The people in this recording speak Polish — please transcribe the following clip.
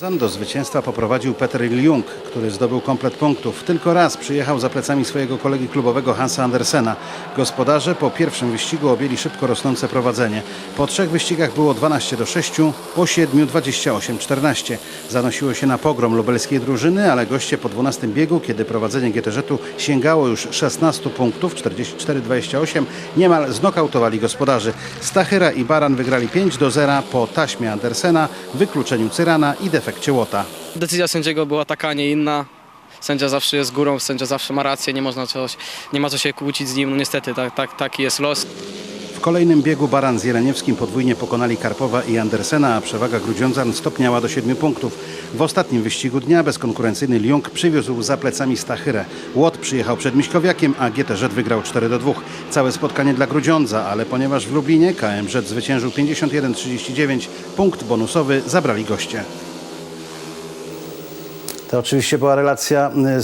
Do zwycięstwa poprowadził Peter Ljung, który zdobył komplet punktów. Tylko raz przyjechał za plecami swojego kolegi klubowego Hansa Andersena. Gospodarze po pierwszym wyścigu objęli szybko rosnące prowadzenie. Po trzech wyścigach było 12 do 6, po siedmiu 28-14. Zanosiło się na pogrom lubelskiej drużyny, ale goście po 12 biegu, kiedy prowadzenie GTŻ-u sięgało już 16 punktów, 44-28, niemal znokautowali gospodarzy. Stachyra i Baran wygrali 5 do 0 po taśmie Andersena, wykluczeniu Cyrana i defekcie Łota. Decyzja sędziego była taka, a nie inna. Sędzia zawsze jest górą, sędzia zawsze ma rację, nie można coś, nie ma co się kłócić z nim. No niestety tak, tak, taki jest los. W kolejnym biegu Baran z Jeleniewskim podwójnie pokonali Karpowa i Andersena, a przewaga Grudziądzan stopniała do 7 punktów. W ostatnim wyścigu dnia bezkonkurencyjny Ljung przywiózł za plecami Stachyrę. Łot przyjechał przed Miśkowiakiem, a GTŻ wygrał 4 do 2. Całe spotkanie dla Grudziądza, ale ponieważ w Lublinie KMZ zwyciężył 51-39, punkt bonusowy zabrali goście. To oczywiście była relacja z